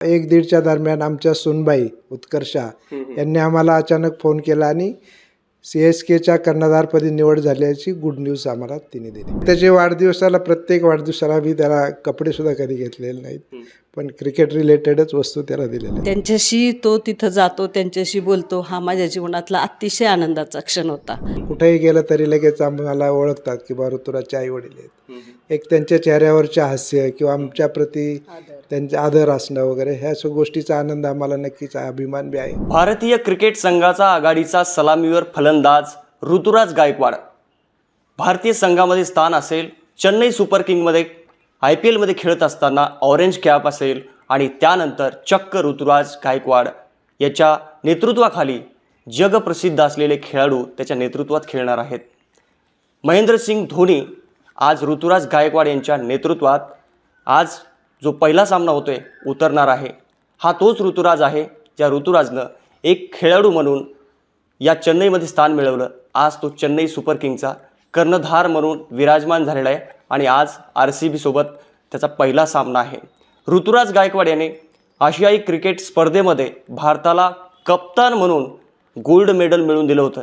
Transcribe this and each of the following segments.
एक दीडच्या दरम्यान आमच्या सुनबाई उत्कर्षा यांनी आम्हाला अचानक फोन केला आणि सी एस केच्या कर्णधारपदी निवड झाल्याची गुड न्यूज आम्हाला तिने दिली. त्याच्या वाढदिवसाला प्रत्येक वाढदिवसाला मी त्याला कपडेसुद्धा कधी घेतलेले नाहीत. पण क्रिकेट रिलेटेडच वस्तू त्याला दिलेल्या. त्यांच्याशी तो तिथं जातो त्यांच्याशी बोलतो. हा माझ्या जीवनातला अतिशय आनंदाचा क्षण होता. कुठेही गेलं तरी लगेच आम्हाला ओळखतात की बा ऋतुराजचे आई वडील आहेत एक त्यांच्या चेहऱ्यावरचे हास्य किंवा आमच्या प्रती त्यांचे आदर असणं वगैरे ह्या सगळ्या गोष्टीचा आनंद आम्हाला नक्कीच अभिमान बी आहे. भारतीय क्रिकेट संघाचा आघाडीचा सलामीवर फलंदाज ऋतुराज गायकवाड. भारतीय संघामध्ये स्थान असेल चेन्नई सुपर किंगमध्ये आय पी एलमध्ये खेळत असताना ऑरेंज कॅप असेल आणि त्यानंतर चक्क ऋतुराज गायकवाड याच्या नेतृत्वाखाली जगप्रसिद्ध असलेले खेळाडू त्याच्या नेतृत्वात खेळणार आहेत. महेंद्रसिंग धोनी आज ऋतुराज गायकवाड यांच्या नेतृत्वात आज जो पहिला सामना होतोय उतरणार आहे. हा तोच ऋतुराज आहे ज्या ऋतुराजनं एक खेळाडू म्हणून या चेन्नईमध्ये स्थान मिळवलं. आज तो चेन्नई सुपर किंगचा कर्णधार म्हणून विराजमान झालेला आहे आणि आज आर सी बीसोबत त्याचा पहिला सामना आहे. ऋतुराज गायकवाड याने आशियाई क्रिकेट स्पर्धेमध्ये भारताला कप्तान म्हणून गोल्ड मेडल मिळवून दिलं होतं.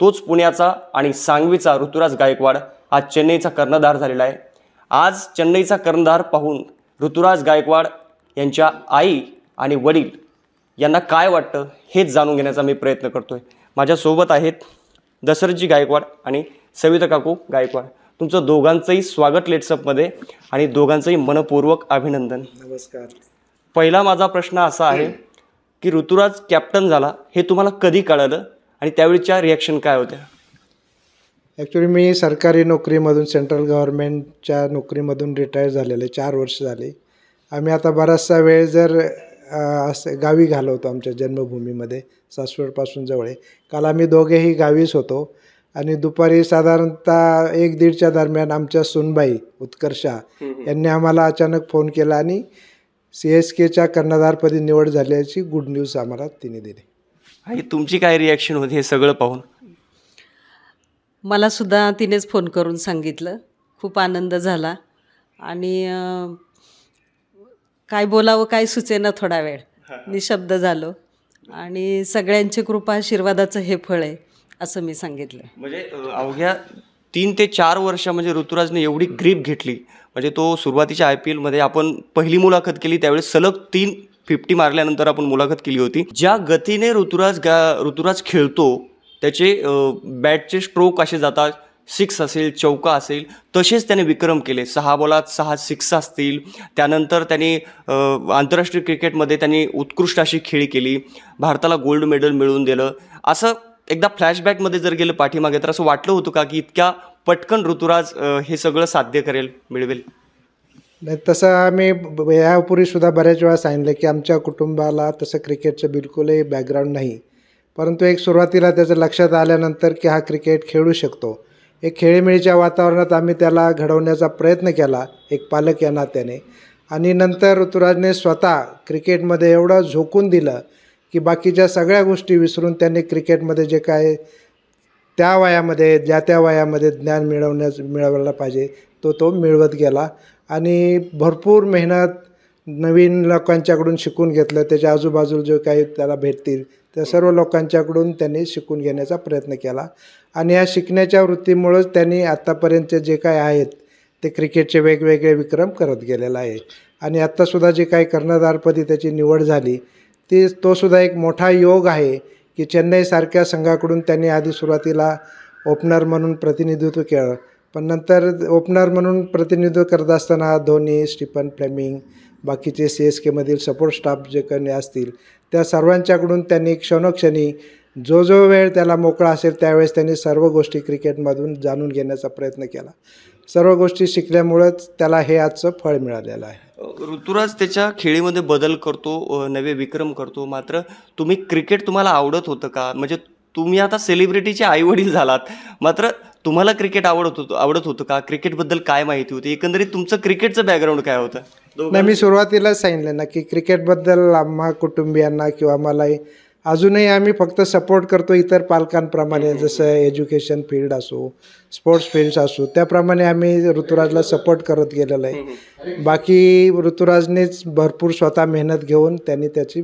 तोच पुण्याचा आणि सांगवीचा ऋतुराज गायकवाड आज चेन्नईचा कर्णधार झालेला आहे. आज चेन्नईचा कर्णधार पाहून ऋतुराज गायकवाड यांच्या आई आणि वडील यांना काय वाटतं हेच जाणून घेण्याचा मी प्रयत्न करतो आहे माझ्यासोबत आहेत दशरथजी गायकवाड आणि सविता काकू गायकवाड. तुमचं दोघांचंही स्वागत लेट्सअपमध्ये आणि दोघांचंही मनपूर्वक अभिनंदन. नमस्कार. पहिला माझा प्रश्न असा आहे की ऋतुराज कॅप्टन झाला हे तुम्हाला कधी कळालं आणि त्यावेळीच्या रिॲक्शन काय होत्या? ॲक्च्युली मी सरकारी नोकरीमधून सेंट्रल गव्हर्नमेंटच्या नोकरीमधून रिटायर झालेले चार वर्ष झाले. आम्ही आता बराचसा वेळ जर असं गावी घालवतो आमच्या जन्मभूमीमध्ये सासवडपासून जवळ. आहे काल आम्ही दोघेही गावीच होतो. आणि दुपारी साधारणतः एक दीडच्या दरम्यान आमच्या सुनबाई उत्कर्षा यांनी आम्हाला अचानक फोन केला आणि सी एस केच्या कर्णधारपदी निवड झाल्याची गुड न्यूज आम्हाला तिने दिली. आणि तुमची काय रिॲक्शन होती हे सगळं पाहून? मला सुद्धा तिनेच फोन करून सांगितलं. खूप आनंद झाला. आणि अं, काय बोलावं काय सुचेना थोडा वेळ. निशब्द झालो. आणि सगळ्यांची कृपा आशीर्वादाचं हे फळ आहे. असं मी सांगितलं. म्हणजे अवघ्या तीन ते चार वर्ष म्हणजे ऋतुराजने एवढी ग्रीप घेतली. म्हणजे तो सुरुवातीच्या आय पी एलमध्ये आपण पहिली मुलाखत केली त्यावेळेस सलग तीन फिफ्टी मारल्यानंतर आपण मुलाखत केली होती. ज्या गतीने ऋतुराज गा ऋतुराज खेळतो त्याचे बॅटचे स्ट्रोक असे जातात सिक्स असेल चौका असेल तसेच त्याने विक्रम केले. सहा बॉलात सहा सिक्स असतील. त्यानंतर त्याने आंतरराष्ट्रीय क्रिकेटमध्ये त्यांनी उत्कृष्ट अशी खेळी केली. भारताला गोल्ड मेडल मिळवून दिलं. असं एकदा फ्लॅशबॅकमध्ये जर गेलं पाठीमागे तर असं वाटलं होतं का की इतक्या पटकन ऋतुराज हे सगळं साध्य करेल मिळवेल? नाही तसं आम्ही यापूर्वीसुद्धा बऱ्याच वेळा सांगितलं की आमच्या कुटुंबाला तसं क्रिकेटचं बिलकुलही बॅकग्राऊंड नाही. परंतु एक सुरुवातीला त्याचं लक्षात आल्यानंतर की हा क्रिकेट खेळू शकतो. एक खेळीमेळीच्या वातावरणात आम्ही त्याला घडवण्याचा प्रयत्न केला एक पालक या नात्याने. आणि नंतर ऋतुराजने स्वतः क्रिकेटमध्ये एवढं झोकून दिलं की बाकीच्या सगळ्या गोष्टी विसरून त्यांनी क्रिकेटमध्ये जे काय त्या वयामध्ये ज्या त्या वयामध्ये ज्ञान मिळवण्यास मिळवायला पाहिजे तो तो मिळवत गेला. आणि भरपूर मेहनत नवीन लोकांच्याकडून शिकून घेतलं त्याच्या आजूबाजूला जे काही त्याला भेटतील त्या सर्व लोकांच्याकडून त्यांनी शिकून घेण्याचा प्रयत्न केला. आणि या शिकण्याच्या वृत्तीमुळंच त्यांनी आत्तापर्यंतचे जे काय आहेत ते क्रिकेटचे वेगवेगळे विक्रम करत गेलेला आहे आणि आत्तासुद्धा जे काही कर्णधारपदी त्याची निवड झाली ती तोसुद्धा एक मोठा योग आहे की चेन्नईसारख्या संघाकडून त्यांनी आधी सुरुवातीला ओपनर म्हणून प्रतिनिधित्व केलं. पण नंतर ओपनर म्हणून प्रतिनिधित्व करत असताना धोनी स्टीफन फ्लेमिंग बाकीचे सी एस केमधील सपोर्ट स्टाफ जे कोणी असतील त्या सर्वांच्याकडून त्यांनी क्षणोक्षणी जो जो वेळ त्याला मोकळा असेल त्यावेळेस त्यांनी सर्व गोष्टी क्रिकेटमधून जाणून घेण्याचा प्रयत्न केला. सर्व गोष्टी शिकल्यामुळंच त्याला हे आजचं फळ मिळालेलं आहे. ऋतुराज त्याच्या खेळीमध्ये बदल करतो नवे विक्रम करतो. मात्र तुम्ही क्रिकेट तुम्हाला आवडत होतं का? म्हणजे तुम्ही आता सेलिब्रिटीचे आईवडील झालात. मात्र तुम्हाला क्रिकेट आवडत होतं आवडत होतं का? क्रिकेटबद्दल काय माहिती होती? एकंदरीत तुमचं क्रिकेटचं बॅकग्राऊंड काय होतं? नाही मी सुरुवातीलाच सांगितलं ना की क्रिकेटबद्दल आम्हा कुटुंबियांना किंवा मलाही अजूनही आम्ही फक्त सपोर्ट करतो इतर पालकांप्रमाणे जसं एज्युकेशन फील्ड असो स्पोर्ट्स फील्ड्स असो त्याप्रमाणे आम्ही ऋतुराजला सपोर्ट करत गेलेलो आहे. बाकी ऋतुराजनेच भरपूर स्वतः मेहनत घेऊन त्यांनी त्याची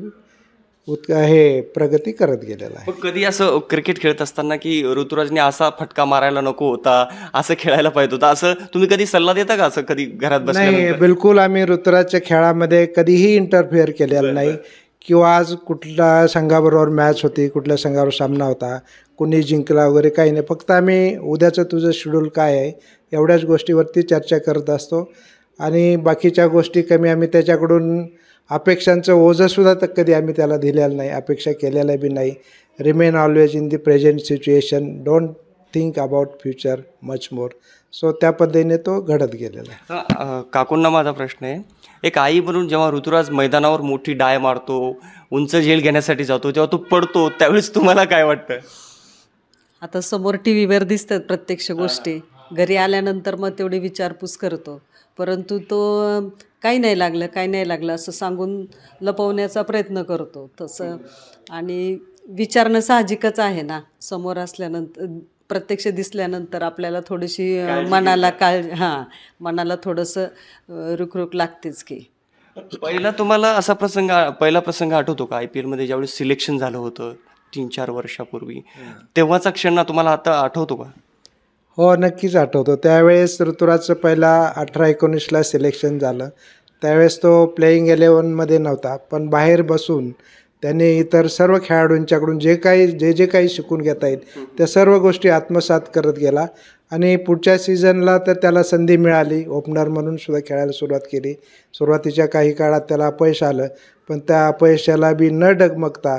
उत् हे प्रगती करत गेलेला आहे. कधी असं क्रिकेट खेळत असताना की ऋतुराजने असा फटका मारायला नको होता असं खेळायला पाहिजे होता असं तुम्ही कधी सल्ला देता का असं कधी घरात नाही बिलकुल आम्ही ऋतुराजच्या खेळामध्ये कधीही इंटरफिअर केलेलं नाही. किंवा आज कुठल्या संघाबरोबर मॅच होती कुठल्या संघावर सामना होता कुणी जिंकला वगैरे काही नाही. फक्त आम्ही उद्याचं तुझं शेड्यूल काय आहे एवढ्याच गोष्टीवरती चर्चा करत असतो. आणि बाकीच्या गोष्टी कमी आम्ही त्याच्याकडून अपेक्षांचं ओझंसुद्धा तर कधी आम्ही त्याला दिलेलं नाही अपेक्षा केलेल्या बी नाही. Remain always in the present situation don't think about future much more so त्या पद्धतीने तो घडत गेलेला आहे. हा, अं, काकूंना माझा प्रश्न आहे. एक आई म्हणून जेव्हा ऋतुराज मैदानावर मोठी डाय मारतो उंच झेल घेण्यासाठी जातो जेव्हा तो पडतो त्यावेळेस तुम्हाला काय वाटतं? आता समोर टी व्हीवर दिसतात प्रत्यक्ष गोष्टी. घरी आल्यानंतर मग तेवढी विचारपूस करतो. परंतु तो अं, काही नाही लागलं काही नाही लागलं असं सांगून लपवण्याचा प्रयत्न करतो. तसं आणि विचारणं साहजिकच आहे ना. समोर असल्यानंतर प्रत्यक्ष दिसल्यानंतर आपल्याला थोडीशी मनाला काळ हां मनाला थोडंसं रुखरुख लागतेच की. पहिला तुम्हाला असा प्रसंग पहिला प्रसंग आठवतो का? आय पी एलमध्ये ज्यावेळेस सिलेक्शन झालं होतं तीन चार वर्षापूर्वी तेव्हाचा क्षण ना तुम्हाला आता आठवतो का? हो नक्कीच आठवतो. त्यावेळेस ऋतुराजचं पहिला अठरा एकोणीसला सिलेक्शन झालं. त्यावेळेस तो प्लेईंग इलेवनमध्ये नव्हता पण बाहेर बसून त्याने इतर सर्व खेळाडूंच्याकडून जे काही जे जे काही शिकून घेता येईल त्या सर्व गोष्टी आत्मसात करत गेला. आणि पुढच्या सीझनला तर त्याला संधी मिळाली. ओपनर म्हणून सुद्धा खेळायला सुरुवात केली. सुरुवातीच्या काही काळात त्याला अपयश आलं. पण त्या अपयशाला बी न डगमगता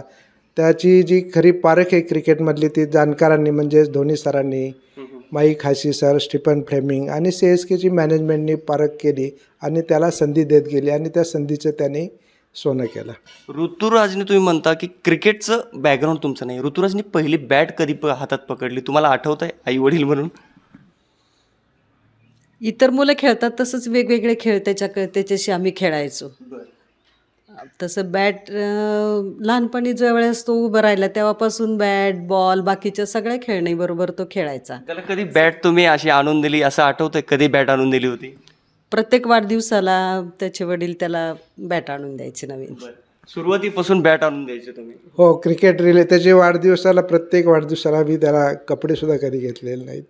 त्याची जी खरी पारख आहे क्रिकेटमधली ती जाणकारांनी म्हणजेच धोनी सरांनी Mike Hussey sir Stephen Fleming आणि सी एस केची मॅनेजमेंटनी पारख केली आणि त्याला संधी देत गेली आणि त्या संधीचं त्याने सोनं केलं. ऋतुराजने तुम्ही म्हणता की क्रिकेटचं बॅकग्राऊंड तुमचं नाही. ऋतुराजने पहिली बॅट कधी प हातात पकडली? तुम्हाला आठवत आहे? आई वडील म्हणून. इतर मुलं खेळतात तसंच वेगवेगळे खेळ त्याच्या त्याच्याशी आम्ही खेळायचो. तसं बॅट लहानपणी ज्या वेळेस तो उभं राहिला तेव्हापासून बॅट बॉल बाकीच्या सगळ्या खेळणीबरोबर तो खेळायचा. त्याला कधी बॅट तुम्ही अशी आणून दिली असं आठवतंय? कधी बॅट आणून दिली होती? प्रत्येक वाढदिवसाला त्याचे वडील त्याला बॅट आणून द्यायचे नवीन. सुरुवातीपासून बॅट आणून द्यायचे तुम्ही? हो क्रिकेट रिले त्याचे वाढदिवसाला प्रत्येक वाढदिवसाला मी त्याला कपडेसुद्धा कधी घेतलेले नाहीत.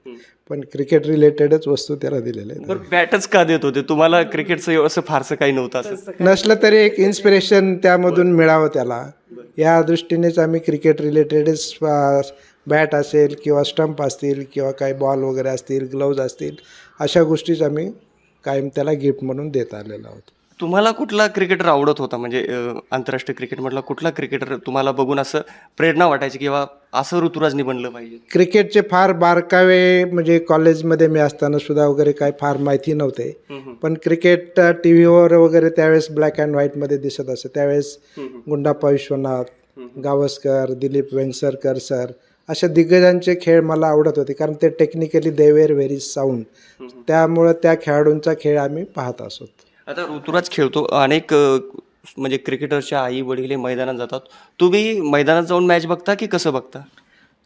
पण क्रिकेट रिलेटेडच वस्तू त्याला दिलेल्या आहेत. बरं बॅटच का देत होते? तुम्हाला क्रिकेटचं असं फारसं काही नव्हतं असं. नसलं तरी एक इन्स्पिरेशन त्यामधून मिळावं त्याला. या दृष्टीनेच आम्ही क्रिकेट रिलेटेडच बॅट असेल किंवा स्टंप असतील किंवा काही बॉल वगैरे असतील ग्लव्ज असतील अशा गोष्टीच आम्ही कायम त्याला गिफ्ट म्हणून देत आलेलो आहोत तुम्हाला कुठला क्रिकेटर आवडत होता? म्हणजे आंतरराष्ट्रीय क्रिकेट म्हटलं कुठला क्रिकेटर तुम्हाला बघून असं प्रेरणा वाटायची किंवा असं ऋतुराजनी बनलं पाहिजे? क्रिकेटचे फार बारकावे म्हणजे कॉलेजमध्ये मी असताना सुद्धा वगैरे काय फार माहिती नव्हते. पण क्रिकेट टी व्हीवर वगैरे त्यावेळेस ब्लॅक अँड व्हाईटमध्ये दिसत असं. त्यावेळेस गुंडाप्पा विश्वनाथ गावस्कर दिलीप वेंगसरकर सर अशा दिग्गजांचे खेळ मला आवडत होते कारण ते technically they were very sound त्यामुळं त्या खेळाडूंचा खेळ आम्ही पाहत असोत. आता ऋतुराज खेळतो अनेक म्हणजे क्रिकेटरच्या आई वडील मैदानात जातात. तुम्ही मैदानात जाऊन मॅच बघता की कसं बघता?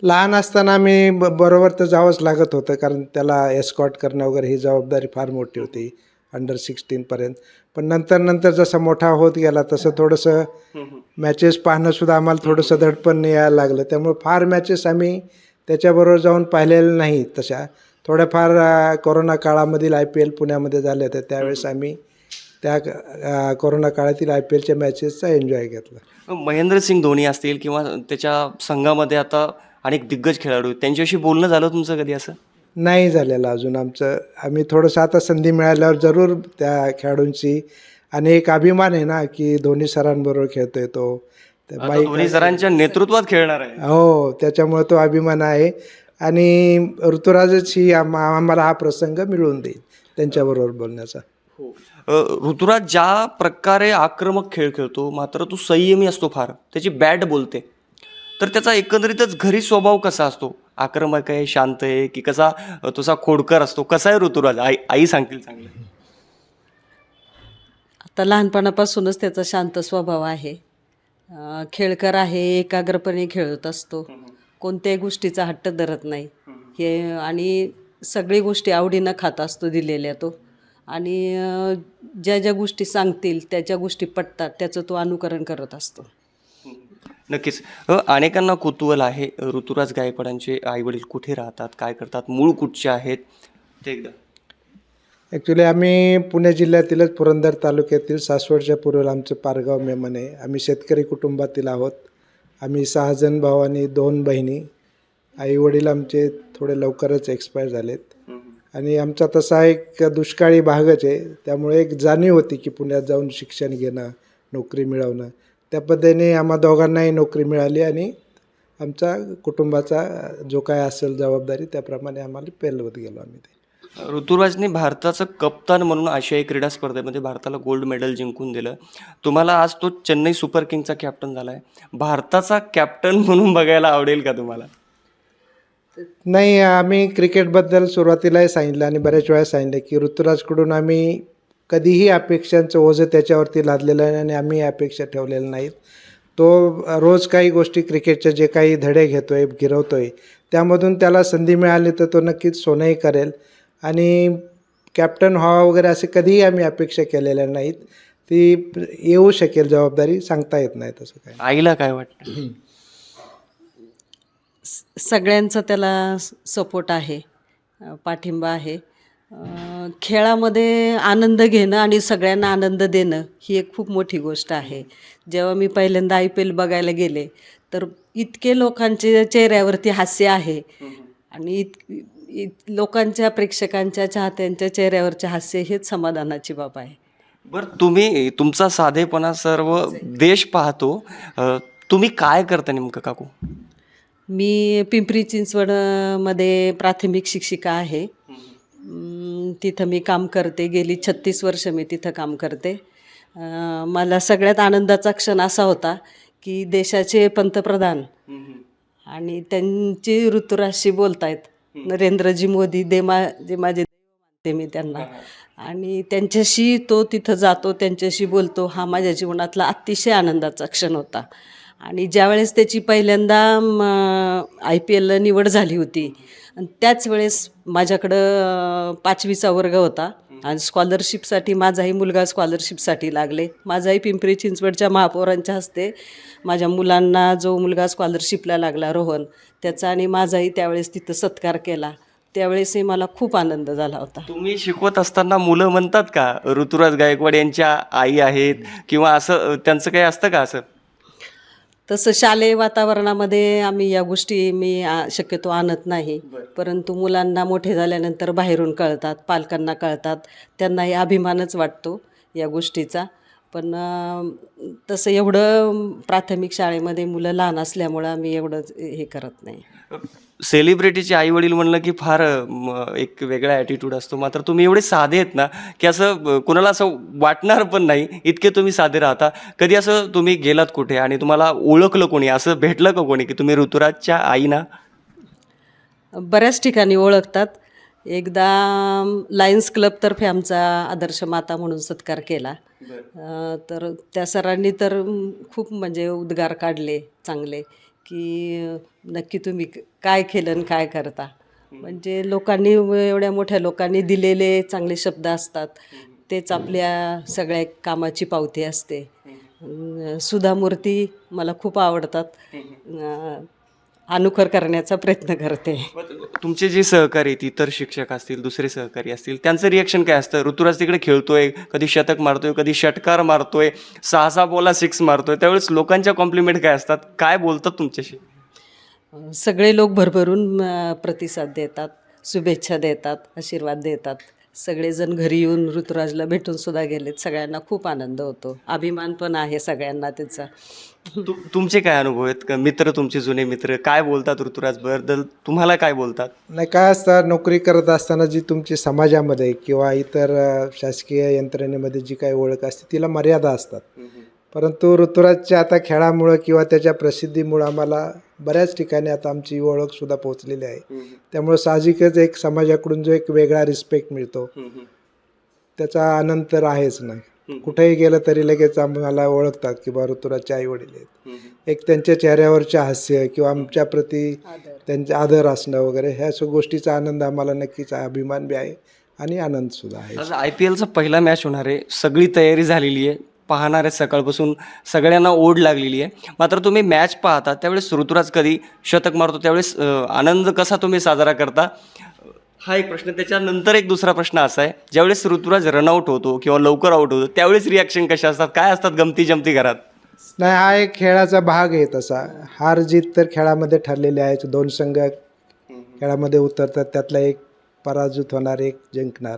लहान असताना मी बरोबर तर जावंच लागत होतं कारण त्याला एस्कॉट करणं वगैरे ही जबाबदारी फार मोठी होती. अंडर सिक्स्टीनपर्यंत पण नंतर नंतर जसा मोठा होत गेला तसं थोडंसं मॅचेस पाहणंसुद्धा आम्हाला थोडंसं दडपण यायला लागलं. त्यामुळे फार मॅचेस आम्ही त्याच्याबरोबर जाऊन पाहिलेल्या नाही. तशा थोड्याफार कोरोना काळामधील आय पी एल पुण्यामध्ये झाले होते त्यावेळेस आम्ही त्या कोरोना काळातील आय पी एलच्या मॅचेसचा एन्जॉय घेतला. महेंद्रसिंग धोनी असतील किंवा त्याच्या संघामध्ये आता अनेक दिग्गज खेळाडू त्यांच्याशी बोलणं झालं तुमचं कधी असं? नाही झालेलं अजून आमचं. आम्ही थोडंसं आता संधी मिळाल्यावर जरूर त्या खेळाडूंची आणि एक अभिमान आहे ना की धोनी सरांबरोबर खेळतोय तो. त्या आता बाईक धोनी सरांच्या नेतृत्वात खेळणार आहे. हो त्याच्यामुळे तो अभिमान आहे. आणि ऋतुराजच ही आम आम्हाला हा प्रसंग मिळवून देईल त्यांच्याबरोबर बोलण्याचा. अ, ऋतुराज ज्या प्रकारे आक्रमक खेळ खेळतो मात्र तो संयमी असतो फार. त्याची बॅट बोलते. तर त्याचा एकंदरीतच घरी स्वभाव कसा असतो? आक्रमक आहे शांत आहे की कसा तुझा खोडकर असतो कसा आहे ऋतुराज आई आई सांगतील चांगलं. आता लहानपणापासूनच त्याचा शांत स्वभाव आहे. खेळकर आहे एकाग्रपणे खेळत असतो. कोणत्याही गोष्टीचा हट्ट धरत नाही. हे आणि सगळी गोष्टी आवडीनं खात असतो दिलेल्या तो. आणि ज्या ज्या गोष्टी सांगतील त्या ज्या गोष्टी पटतात त्याचं तो अनुकरण करत असतो. नक्कीच. अनेकांना कुतूहल आहे. ऋतुराज गायकवाडांचे आईवडील कुठे राहतात? काय करतात? मूळ कुठचे आहेत? ते एकदा. ॲक्च्युली आम्ही पुणे जिल्ह्यातीलच पुरंदर तालुक्यातील सासवडच्या पूर्वेला आमचं पारगाव मेमन आहे. आम्ही शेतकरी कुटुंबातील आहोत. आम्ही सहा जण भाऊ आणि दोन बहिणी. आई वडील आमचे थोडे लवकरच एक्सपायर झालेत. आणि आमचा तसा एक दुष्काळी भागच आहे. त्यामुळे एक जाणीव होती की पुण्यात जाऊन शिक्षण घेणं नोकरी मिळवणं. त्या पद्धतीने आम्हा दोघांनाही नोकरी मिळाली आणि आमचा कुटुंबाचा जो काय असेल जबाबदारी त्याप्रमाणे आम्हाला पेलवत गेलो आम्ही ते. ऋतुराजने भारताचं कप्तान म्हणून आशियाई क्रीडा स्पर्धेमध्ये भारताला गोल्ड मेडल जिंकून दिलं. तुम्हाला आज तो चेन्नई सुपर किंगचा कॅप्टन झाला आहे भारताचा कॅप्टन म्हणून बघायला आवडेल का तुम्हाला? नाही आम्ही क्रिकेटबद्दल सुरुवातीलाही सांगितलं आणि बऱ्याच वेळा सांगितलं की ऋतुराजकडून आम्ही कधीही अपेक्षांचं ओझं त्याच्यावरती लादलेलं आहे आणि आम्ही अपेक्षा ठेवलेल्या नाहीत. तो रोज काही गोष्टी क्रिकेटचे जे काही धडे घेतो आहे गिरवतो आहे त्यामधून त्याला संधी मिळाली तर तो नक्कीच सोनंही करेल. आणि कॅप्टन व्हावा वगैरे असे कधीही आम्ही अपेक्षा केलेल्या नाहीत. ती येऊ शकेल जबाबदारी सांगता येत नाही तसं काय आईला काय वाटतं? सगळ्यांचा त्याला सपोर्ट आहे पाठिंबा आहे. खेळामध्ये आनंद घेणं आणि सगळ्यांना आनंद देणं ही एक खूप मोठी गोष्ट आहे. जेव्हा मी पहिल्यांदा आय पी एल बघायला गेले तर इतके लोकांचे चेहऱ्यावरती हास्य आहे. आणि इत इत लोकांच्या प्रेक्षकांच्या चाहत्यांच्या चेहऱ्यावरचे हास्य हेच समाधानाची बाब आहे. बरं तुम्ही तुमचा साधेपणा सर्व देश पाहतो. तुम्ही काय करता नेमकं काकू? मी पिंपरी चिंचवडमध्ये प्राथमिक शिक्षिका आहे. तिथं मी काम करते. गेली छत्तीस वर्ष मी तिथं काम करते. मला सगळ्यात आनंदाचा क्षण असा होता की देशाचे पंतप्रधान आणि त्यांची ऋतुराशी बोलतायत. नरेंद्रजी मोदी दे मा जे माझे ते मी त्यांना. आणि त्यांच्याशी तो तिथं जातो त्यांच्याशी बोलतो. हा माझ्या जीवनातला अतिशय आनंदाचा क्षण होता. आणि ज्यावेळेस त्याची पहिल्यांदा आय पी एलला निवड झाली होती आणि त्याच वेळेस माझ्याकडं पाचवीचा वर्ग होता. आणि स्कॉलरशिपसाठी माझाही मुलगा स्कॉलरशिपसाठी लागले. माझाही पिंपरी चिंचवडच्या महापौरांच्या हस्ते माझ्या मुलांना जो मुलगा स्कॉलरशिपला लागला रोहन त्याचा आणि माझाही त्यावेळेस तिथं सत्कार केला. त्यावेळेसही मला खूप आनंद झाला होता. तुम्ही शिकवत असताना मुलं म्हणतात का ऋतुराज गायकवाड यांच्या आई आहेत किंवा असं त्यांचं काही असतं का असं? तसं शालेय वातावरणामध्ये आम्ही या गोष्टी मी आ, शक्यतो आणत नाही. परंतु मुलांना मोठे झाल्यानंतर बाहेरून कळतात पालकांना कळतात त्यांनाही अभिमानच वाटतो या गोष्टीचा. पण तसं एवढं प्राथमिक शाळेमध्ये मुलं लहान असल्यामुळं आम्ही एवढं हे करत नाही. सेलिब्रिटीचे आई वडील म्हणलं की फार एक वेगळा ॲटिट्यूड असतो. मात्र तुम्ही एवढे साधे आहेत ना की असं कुणाला असं वाटणार पण नाही इतके तुम्ही साधे राहता. कधी असं तुम्ही गेलात कुठे आणि तुम्हाला ओळखलं कोणी असं भेटलं का कोणी की तुम्ही ऋतुराजच्या आई ना बऱ्याच ठिकाणी ओळखतात. एकदा लायन्स क्लबतर्फे आमचा आदर्श माता म्हणून सत्कार केला. अं, तर त्या सरांनी तर खूप म्हणजे उद्गार काढले चांगले की अं, नक्की तुम्ही क- काय केलं आणि काय करता. म्हणजे लोकांनी एवढ्या मोठ्या लोकांनी दिलेले चांगले शब्द असतात. तेच आपल्या सगळ्या कामाची पावती असते. अं, सुधा मूर्ती मला खूप आवडतात. अं, अनुकर करण्याचा प्रयत्न करते. तुमचे जे सहकारी आहेत, इतर शिक्षक असतील दुसरे सहकारी असतील त्यांचं रिॲक्शन काय असतं? ऋतुराज तिकडे खेळतोय कधी शतक मारतोय कधी षटकार मारतोय सहा सहा बोला सिक्स मारतोय त्यावेळेस लोकांच्या कॉम्प्लिमेंट काय असतात? काय बोलतात तुमच्याशी? सगळे लोक भरभरून प्रतिसाद देतात शुभेच्छा देतात आशीर्वाद देतात. सगळेजण घरी येऊन ऋतुराजला भेटून सुद्धा गेलेत. सगळ्यांना खूप आनंद होतो. अभिमान पण आहे सगळ्यांना त्याचा. तु- तुमचे काय अनुभव आहेत? का मित्र तुमचे जुने मित्र काय बोलतात ऋतुराज? बद्दल तुम्हाला काय बोलतात? नाही काय असतं नोकरी करत असताना जी तुमची समाजामध्ये किंवा इतर शासकीय यंत्रणेमध्ये जी काही ओळख असते तिला मर्यादा असतात. परंतु ऋतुराजच्या आता खेळामुळं किंवा त्याच्या प्रसिद्धीमुळं आम्हाला बऱ्याच ठिकाणी आता आमची ओळखसुद्धा पोहोचलेली आहे. त्यामुळं साहजिकच एक समाजाकडून जो एक वेगळा रिस्पेक्ट मिळतो. त्याचा आनंद तर आहेच ना. कुठेही गेलं तरी लगेच आम्हाला ओळखतात की बा ऋतुराजचे आई वडील आहेत एक त्यांच्या चेहऱ्यावरचे हास्य किंवा आमच्या प्रती त्यांचे आदर असणं वगैरे ह्या सगळ्या गोष्टीचा आनंद आम्हाला नक्कीच अभिमान बी आहे आणि आनंदसुद्धा आहे. आज आय पी एलचा पहिला मॅच होणार आहे. सगळी तयारी झालेली आहे. पाहणार आहे सकाळपासून. सगळ्यांना ओढ लागलेली आहे. मात्र तुम्ही मॅच पाहता त्यावेळेस ऋतुराज कधी शतक मारतो त्यावेळेस आनंद कसा तुम्ही साजरा करता? हा एक प्रश्न. त्याच्यानंतर एक दुसरा प्रश्न असा आहे. ज्यावेळेस ऋतुराज रनआउट होतो किंवा लवकर आउट होतो त्यावेळेस रिॲक्शन कशा असतात? काय असतात गमती जमती घरात? नाही हा एक खेळाचा भाग आहे तसा. हार जीत तर खेळामध्ये ठरलेले आहेत दोन संघ खेळामध्ये उतरतात. त्यातला एक पराजित होणार एक जिंकणार.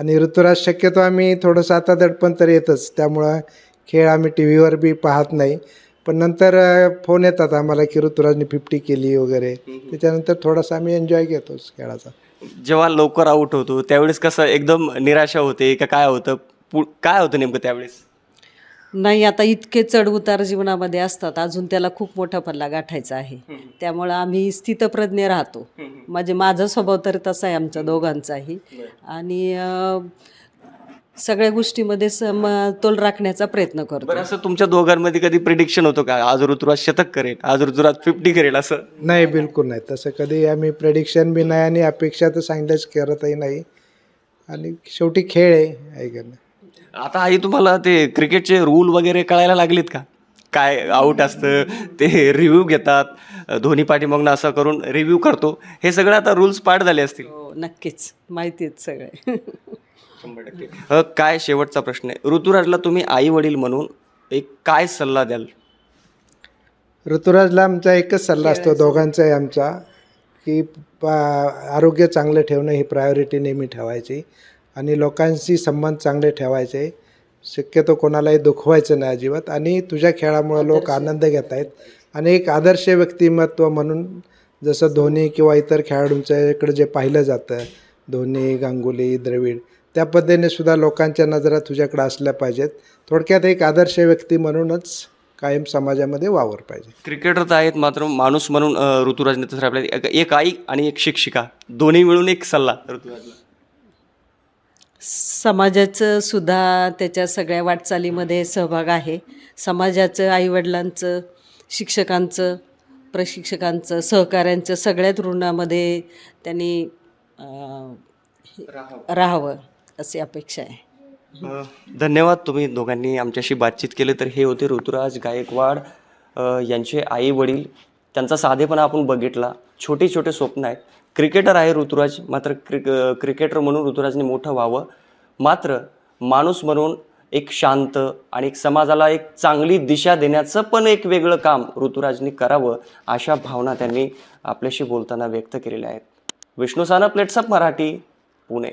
आणि ऋतुराज शक्यतो आम्ही थोडंसं आता दडपण तर येतच. त्यामुळं खेळ आम्ही टी व्हीवर बी पाहत नाही. पण नंतर फोन येतात आम्हाला की ऋतुराजने फिफ्टी केली वगैरे. त्याच्यानंतर थोडासा आम्ही एन्जॉय घेतोच खेळाचा. जेव्हा लवकर आउट होतो त्यावेळेस कसं एकदम निराशा होते का काय होतं? पु काय होतं नेमकं त्यावेळेस? नाही आता इतके चढ उतार जीवनामध्ये असतात. अजून त्याला खूप मोठा पल्ला गाठायचा आहे. त्यामुळं आम्ही स्थितप्रज्ञ राहतो. म्हणजे माझा स्वभाव तर तसा आहे आमच्या दोघांचाही. आणि सगळ्या गोष्टीमध्ये समतोल राखण्याचा प्रयत्न करतो. बरं असं तुमच्या दोघांमध्ये कधी प्रिडिक्शन होतं का? आज ऋतुराज शतक करेल आज ऋतुराज फिफ्टी करेल असं? नाही बिलकुल नाही. तसं कधी आम्ही प्रेडिक्शन बी नाही आणि अपेक्षा तर सांगल्याच करतही नाही. आणि शेवटी खेळ आहे नाही आता आई तुम्हाला ते क्रिकेटचे रूल वगैरे कळायला लागलेत का? काय आउट असतं ते रिव्ह्यू घेतात धोनी पाठीमागनं असं करून रिव्ह्यू करतो. हे सगळं आता रूल्स पाठ झाले असतील. हो नक्कीच. माहिती आहेत सगळे. काय शेवटचा प्रश्न आहे? ऋतुराजला तुम्ही आई वडील म्हणून एक काय सल्ला द्याल? ऋतुराजला आमचा एकच सल्ला असतो दोघांचा आहे आमचा की आरोग्य चांगलं ठेवणं ही प्रायोरिटी नेहमी ठेवायची. आणि लोकांशी संबंध चांगले ठेवायचे. शक्यतो कोणालाही दुखवायचं नाही अजिबात. आणि तुझ्या खेळामुळे लोक आनंद घेत आहेत. आणि एक आदर्श व्यक्तिमत्व म्हणून जसं धोनी किंवा इतर खेळाडूंच्या इकडे जे पाहिलं जातं धोनी गांगुली द्रविड त्या पद्धतीने सुद्धा लोकांच्या नजरा तुझ्याकडे असल्या पाहिजेत. थोडक्यात एक आदर्श व्यक्ती म्हणूनच कायम समाजामध्ये वावर पाहिजे. क्रिकेटर तर आहेत मात्र माणूस म्हणून अ, ऋतुराजने तसं आपल्या एक- एक आई आणि एक शिक्षिका. दोन्ही मिळून एक सल्ला ऋतुराजला. समाजाचं सुद्धा त्याच्या सगळ्या वाटचालीमध्ये सहभाग आहे. समाजाचं आईवडिलांचं शिक्षकांचं प्रशिक्षकांचं सहकाऱ्यांचं सगळ्याच ऋणामध्ये त्यांनी राहावं. अशी अपेक्षा आहे. धन्यवाद तुम्ही दोघांनी आमच्याशी बातचीत केली. तर हे होते ऋतुराज गायकवाड यांचे आई वडील त्यांचा साधेपणा आपण बघितला. छोटे छोटे स्वप्न आहेत. क्रिकेटर आहे ऋतुराज मात्र क्रिक क्रिकेटर म्हणून ऋतुराजने मोठं व्हावं. मात्र माणूस म्हणून एक शांत आणि एक समाजाला एक चांगली दिशा देण्याचं पण एक वेगळं काम ऋतुराजनी करावं अशा भावना त्यांनी आपल्याशी बोलताना व्यक्त केलेल्या आहेत. विष्णू साना प्लेट्सअप मराठी पुणे.